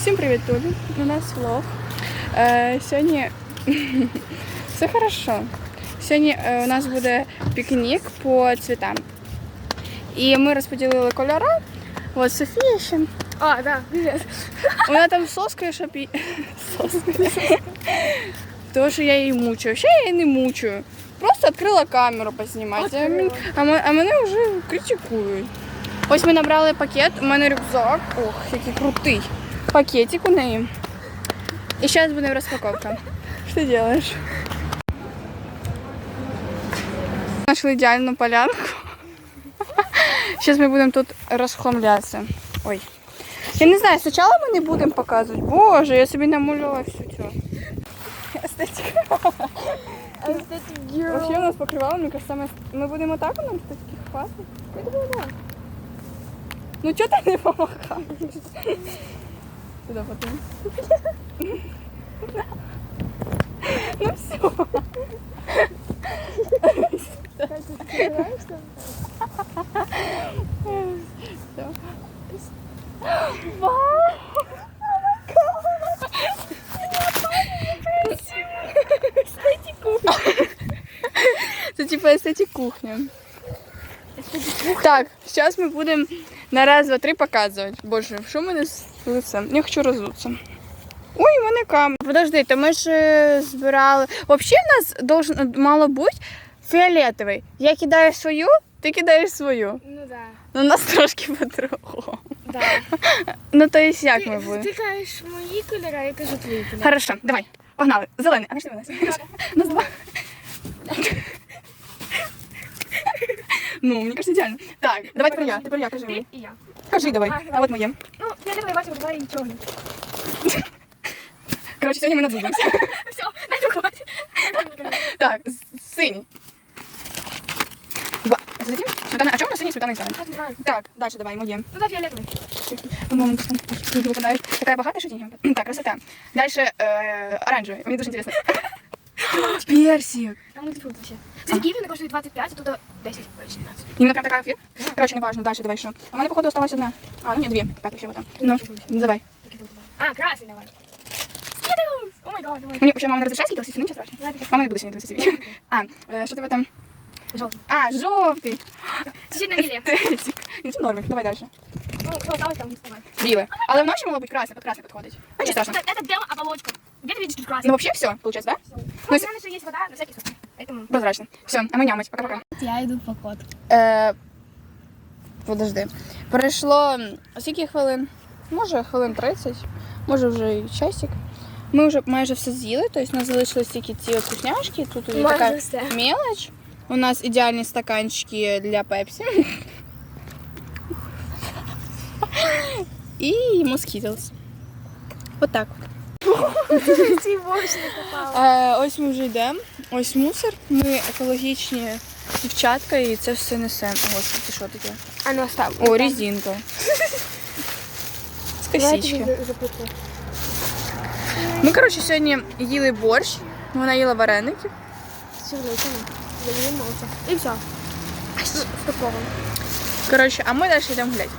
Всім привіт, Тулі. У нас влог. Е, сьогодні все хорошо. Сьогодні е, у нас буде пікнік по цвітам. І ми розподілили кольори. От Софія ще. А, да, привет. Вона там соскає, щоб її. Соскає. Тому що я її мучаю. Ще я її не мучаю. Просто відкрила камеру познімати. А, а, а мене вже критикують. Ось ми набрали пакет, у мене рюкзак. Ох, який крутий. Пакетик у неї. І зараз буде розпаковка. Що ти робиш? Нашли ідеальну полянку. Зараз ми будемо тут розхламлятися. Ой. Я не знаю, спочатку ми не будемо показувати. Боже, я собі намалювала всю цю. Естетика. Aesthetic Вообще у нас покривало, мені кажется, ми, ми будемо так нам таких хватить? Я думаю, да. Ну чого ти не помахаєш? Сюди потім. Ну все. Це типу естетик кухня. Так, зараз ми будемо на раз, два, три показувати. Боже, що мене з лицем? Я хочу роздутися. Ой, в мене камера. Подожди, то ми ж е, збирали. Взагалі в нас должен, мало бути фіолетовий. Я кидаю свою, ти кидаєш свою. Ну да. Ну, у нас трошки по-другому. Да. Ну, то есть як ми будемо? ти кажеш мої кольори, а я кажу твої кольори. Хорошо, давай, погнали. Зелений. А пішли вниз. Нас два. Ну, мені кажется, ідеально. Так, давай тепер я, тепер я, кажи мені. і я. Кажи давай, а от моє. Ну, я не бачу, давай і чорний. Коротше, сьогодні ми надумаємося. Все, дай докувати. Так, з- синій. Два. Затем сметана. А чому у нас синій сметана і зелень? Так, далі давай, моє. Ну да, фіолетовий. По-моему, ты выпадаешь. Такая богатая, что деньги. Так, красота. Дальше э, оранжевый. Мне дуже интересно. Персик. Там мультифрукт вообще. Кстати, киви коштує 25, а тут 10, 17. Именно прям такая фир. Короче, не важно. Дальше давай что. А у меня, походу, осталась одна. А, ну нет, две. Так, еще вот там. Ну, давай. А, красный давай. Скидывай! О май гад, давай. Мне вообще мама не разрешает скидывать, ну ничего страшного. Давай, пикай. Мама не будет сегодня себе. А, э, что ты в этом? Желтый. А, желтый. Чуть-чуть на миле. Эстетик. Ну, це нормик. Давай дальше. Ну, что осталось там, не вставай. Біле. Але воно ще мало бути красне, під красне підходить. Ну, ничего страшного. Это, это белая оболочка. Где ты видишь тут красный? Ну, вообще все, получается, да? Ну, главное, что есть вода на всякий случай. Поэтому... Прозрачно. Все, а ми нямать. Пока-пока. Я иду по коду. Е, подожди. Пройшло м, скільки хвилин? Може хвилин 30, може вже і часик. Ми вже майже все з'їли, тобто у нас залишились тільки ці от вкусняшки. Тут є Майже така все. мелоч. У нас ідеальні стаканчики для пепсі. І москітлс. От Е, ось ми вже йдемо. Ось мусор. Ми екологічні дівчатка і це все несемо. Господи, що таке? А ну оставь. О, резинка. З косички. Ми, коротше, сьогодні їли борщ, вона їла вареники. Молча. Все. Коротше, а ми далі йдемо гуляти.